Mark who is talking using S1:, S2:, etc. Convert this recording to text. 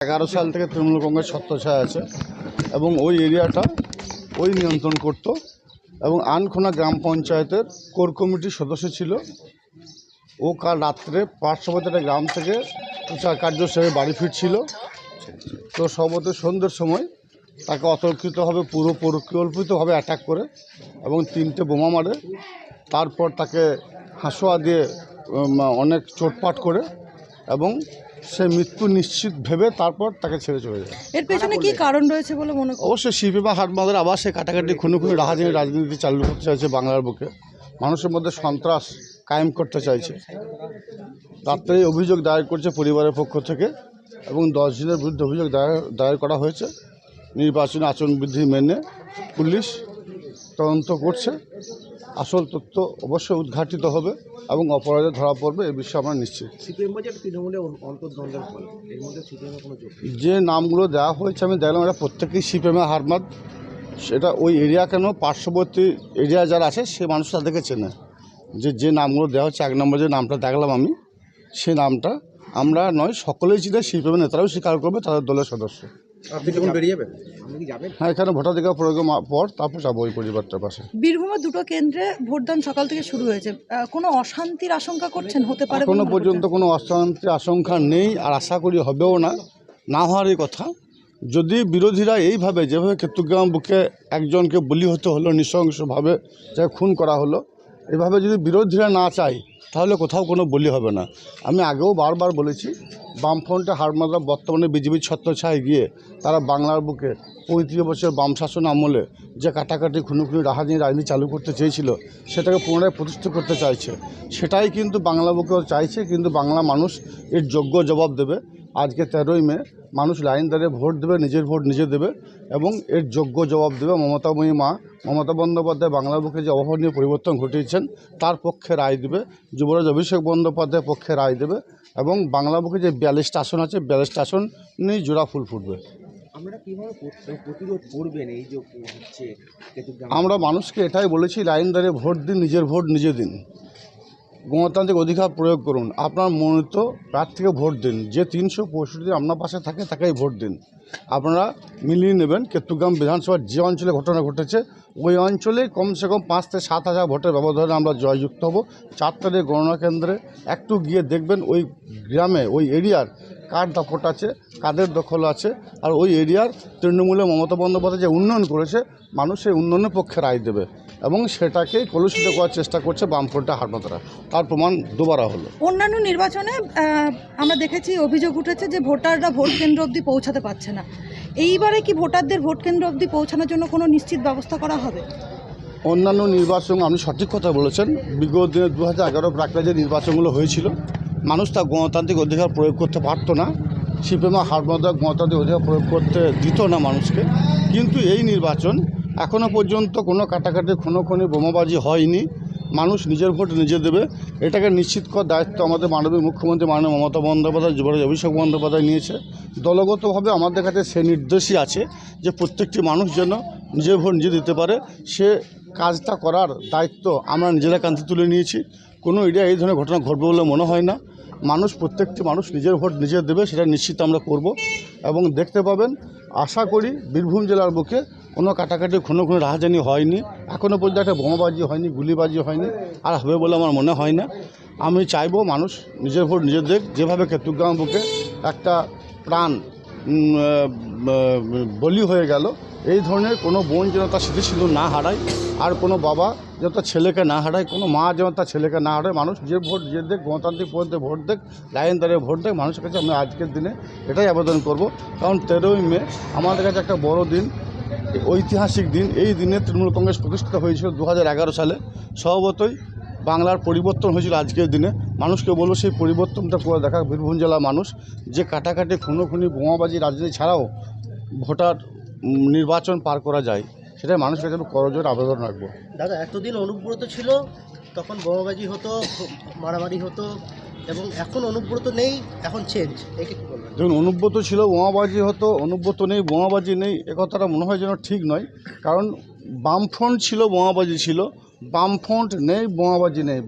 S1: এগারো সাল থেকে তৃণমূল কংগ্রেস ছত্রছায়া আছে এবং ওই এরিয়াটা ওই নিয়ন্ত্রণ করত এবং আনখোনা গ্রাম পঞ্চায়েতের কোর কমিটির সদস্য ছিল। ও কাল রাত্রে পার্শ্ববর্তী গ্রাম থেকে প্রচার কার্য সেরে বাড়ি ফিরছিল। তো সম্ভবত সন্ধ্যের সময় তাকে অতর্কিতভাবে, পুরো পরিকল্পিতভাবে অ্যাটাক করে এবং তিনটে বোমা মারে। তারপর তাকে হাঁসোয়া দিয়ে অনেক চোটপাট করে এবং সে মৃত্যু নিশ্চিত ভেবে তারপর তাকে ছেড়ে চলে যায়।
S2: এর পেছনে কি কারণ রয়েছে বলে মনে কর
S1: অবশ্যই শিল্পীমা হাটমাদের আবার সে কাটাকাটি খুনে খুনে রাহাজানি রাজনীতি চালু করতে চাইছে বাংলার বুকে। মানুষের মধ্যে সন্ত্রাস কায়েম করতে চাইছে। রাত্রে অভিযোগ দায়ের করছে পরিবারের পক্ষ থেকে এবং দশ জনের বিরুদ্ধে অভিযোগ দায়ের দায়ের করা হয়েছে। নির্বাচনী আচরণবিধি মেনে পুলিশ তদন্ত করছে। আসল তথ্য অবশ্যই উদ্ঘাটিত হবে এবং অপরাধে ধরা পড়বে এ বিষয়ে আমরা নিশ্চিত।
S3: সিপিএমের।
S1: যে নামগুলো দেওয়া হয়েছে আমি দেখলাম এটা প্রত্যেকেই সিপিএমে হারমাদ সেটা ওই এরিয়া কেন? পার্শ্ববর্তী এরিয়া যারা আছে সে মানুষ তাদেরকে চেনে। যে যে নামগুলো দেওয়া হচ্ছে এক নম্বর যে নামটা দেখলাম আমি সে নামটা আমরা নয় সকলেই চিনে সিপিএমের নেতারাও স্বীকার করবে তাদের দলের সদস্য।
S3: আপনি যখন বেরিয়ে যাবেন? আপনি কি যাবেন?
S1: হ্যাঁ এখানে ভোটাধিকার প্রয়োগের পর তারপর যাব ওই পরিবারটার পাশে।
S2: বীরভূমের দুটো কেন্দ্রে ভোটদান সকাল থেকে শুরু হয়েছে। কোনো অশান্তির আশঙ্কা করছেন? হতে পারে মনে
S1: পর্যন্ত কোনো অশান্তির আশঙ্কা নেই আর আশা করি হবেও না। না হওয়ারই কথা যদি বিরোধীরা এইভাবে যেভাবে কেতুগ্রাম বুকে একজনকে বলি হতে হলো নৃশংসভাবে যে খুন করা হলো এভাবে যদি বিরোধীরা না চায় তাহলে কোথাও কোনো বলি হবে না। আমি আগেও বারবার বলেছি, বামফ্রন্টে হারমাদরা বর্তমানে বিজেপির ছত্রছায় গিয়ে তারা বাংলার বুকে পঁয়ত্রিশ বছর বাম শাসন আমলে যে কাটাকাটি, খুনুখুনি নিয়ে রাজনীতি চালু করতে চেয়েছিল, সেটাকে পুনরায় প্রতিষ্ঠা করতে চাইছে। সেটাই কিন্তু বাংলা বুকেও চাইছে, কিন্তু বাংলা মানুষ এর যোগ্য জবাব দেবে। আজকে তেরোই মে মানুষ লাইন দাঁড়িয়ে ভোট দেবে নিজের ভোট নিজে দেবে এবং এর যোগ্য জবাব দেবে মমতাময়ী মা। মমতা বন্দ্যোপাধ্যায় বাংলা বুকে যে অভাবনীয় পরিবর্তন ঘটিয়েছেন তার পক্ষে রায় দেবে। যুবরাজ অভিষেক বন্দ্যোপাধ্যায় পক্ষে রায় দেবে এবং বাংলা বুকে যে বিয়াল্লিশটা আসন আছে বিয়াল্লিশটা আসন নিয়ে জোড়া ফুল ফুটবে।
S3: কেতুগ্রাম
S1: আমরা মানুষকে এটাই বলেছি লাইন দাঁড়িয়ে ভোট দিন নিজের ভোট নিজে দিন। গণতান্ত্রিক অধিকার প্রয়োগ করুন। আপনার মনোনীত প্রার্থীকে ভোট দিন। যে তিনশো পঁয়ষট্টি আপনার পাশে থাকে তাকেই ভোট দিন। আপনারা মিলিয়ে নেবেন কেতুগ্রাম বিধানসভার যে অঞ্চলে ঘটনা ঘটেছে, ওই অঞ্চলে কমসে কম পাঁচ থেকে সাত হাজার ভোটের ব্যবধানে আমরা জয়যুক্ত হব। চার তারিখ গণনা কেন্দ্রে একটু গিয়ে দেখবেন ওই গ্রামে, ওই এরিয়ার কার দাপট আছে কাদের দখল আছে আর ওই এরিয়ার তৃণমূলে মমতা বন্দ্যোপাধ্যায় যে উন্নয়ন করেছে মানুষ সেই উন্নয়নের পক্ষে রায় দেবে এবং সেটাকেই কলুষিত করার চেষ্টা করছে বামফ্রন্টে হারমাতারা তার প্রমাণ দুবারা হলো।
S2: অন্যান্য নির্বাচনে আমরা দেখেছি অভিযোগ উঠেছে যে ভোটাররা ভোট কেন্দ্র অবধি পৌঁছাতে পারছে না। এইবারে কি ভোটারদের ভোট কেন্দ্র অবধি পৌঁছানোর জন্য কোনো নিশ্চিত ব্যবস্থা করা হবে?
S1: অন্যান্য নির্বাচন আপনি সঠিক কথা বলেছেন। বিগত দিনে দু হাজার এগারো প্রাকলে যে নির্বাচনগুলো হয়েছিল। মানুষ তার গণতান্ত্রিক অধিকার প্রয়োগ করতে পারতো না। সিপিএমা হারমাদা গণতান্ত্রিক অধিকার প্রয়োগ করতে দিত না মানুষকে। কিন্তু এই নির্বাচন এখনও পর্যন্ত কোনো কাটাকাটি খুনোখুনি বোমাবাজি হয়নি। মানুষ নিজের ভোট নিজে দেবে। এটাকে নিশ্চিত করার দায়িত্ব আমাদের মাননীয় মুখ্যমন্ত্রী মাননীয় মমতা বন্দ্যোপাধ্যায়, যুবরাজ অভিষেক বন্দ্যোপাধ্যায় নিয়েছে। দলগতভাবে আমাদের কাছে সে নির্দেশই আছে যে প্রত্যেকটি মানুষ যেন নিজের ভোট নিজে দিতে পারে। সে কাজটা করার দায়িত্ব আমরা নিজেরা কান্তি তুলে নিয়েছি। কোনো এরিয়া এই ধরনের ঘটনা ঘটবে বলে মনে হয় না। মানুষ, প্রত্যেকটি মানুষ নিজের ভোট নিজে দেবে, সেটা নিশ্চিত আমরা করব। এবং দেখতে পাবেন, আশা করি বীরভূম জেলার বুকে কোনো কাটাকাটি, কোনো কোনো রাহাজানি হয়নি। এখনও পর্যন্ত একটা বোমাবাজি হয়নি, গুলিবাজি হয়নি, আর হবে বলে আমার মনে হয় না। আমি চাইব মানুষ নিজের ভোট নিজে দেখ, যেভাবে কেতুগ্রাম বুকে একটা প্রাণ বলি হয়ে গেল এই ধরনের কোনো বোন যেন তার স্মৃতি শুধু না হারায়, আর কোনো বাবা যেন তার ছেলেকে না হারায়, কোনো মা যেন তার ছেলেকে না হারায়, মানুষ যে ভোট যে দেখ, গণতান্ত্রিক পদ্ধতিতে ভোট দেখ, লাইন দাঁড়িয়ে ভোট দেখ, মানুষের কাছে আমি আজকের দিনে এটাই আবেদন করব। কারণ তেরোই মে আমাদের কাছে একটা বড় দিন, ঐতিহাসিক দিন। এই দিনে তৃণমূল কংগ্রেস প্রতিষ্ঠিত হয়েছিল দু হাজার এগারো সালে। স্বভাবতই বাংলার পরিবর্তন হয়েছিল আজকের দিনে। মানুষকে বলব সেই পরিবর্তনটা করে দেখা, বীরভূম জেলার মানুষ যে কাটাকাটি, খুনোখুনি, বোমাবাজি রাজনীতি ছাড়াও ভোটার নির্বাচন পার করা যায় সেটাই মানুষের কাছে আমি করজোর আবেদন রাখব।
S4: দাদা এতদিন অনুব্রত ছিল তখন বোমাবাজি হতো মারামারি হতো এবং এখন অনুব্রত নেই এখন চেঞ্জ একে কি বলবেন?
S1: দেখুন অনুব্রত ছিল বোমাবাজি হতো অনুব্রত নেই বোমাবাজি নেই এ কথাটা মনে হয় যেন ঠিক নয় কারণ বামফ্রন্ট ছিল বোমাবাজি ছিল বামফ্রন্ট নেই বোমাবাজি নেই